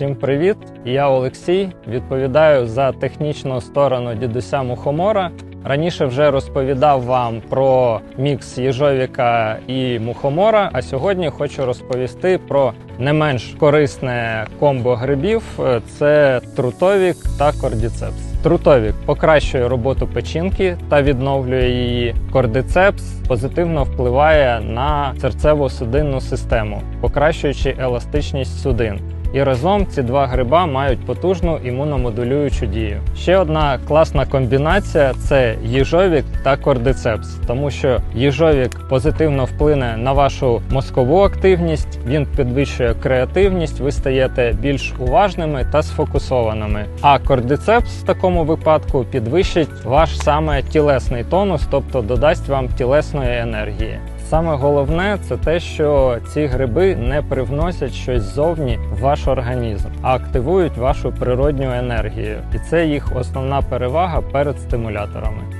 Всім привіт! Я Олексій. Відповідаю за технічну сторону дідуся Мухомора. Раніше вже розповідав вам про мікс їжовіка і мухомора. А сьогодні хочу розповісти про не менш корисне комбо грибів: це трутовік та кордіцепс. Трутовік покращує роботу печінки та відновлює її. Кордицепс позитивно впливає на серцево-судинну систему, покращуючи еластичність судин. І разом ці два гриба мають потужну імуномодулюючу дію. Ще одна класна комбінація це їжовік та кордицепс, тому що їжовік позитивно вплине на вашу мозкову активність, він підвищує креативність, ви стаєте більш уважними та сфокусованими. А кордицепс в такому випадку підвищить ваш саме тілесний тонус, тобто додасть вам тілесної енергії. Саме головне це те, що ці гриби не привносять щось ззовні в ваш організм, а активують вашу природню енергію. І це їх основна перевага перед стимуляторами.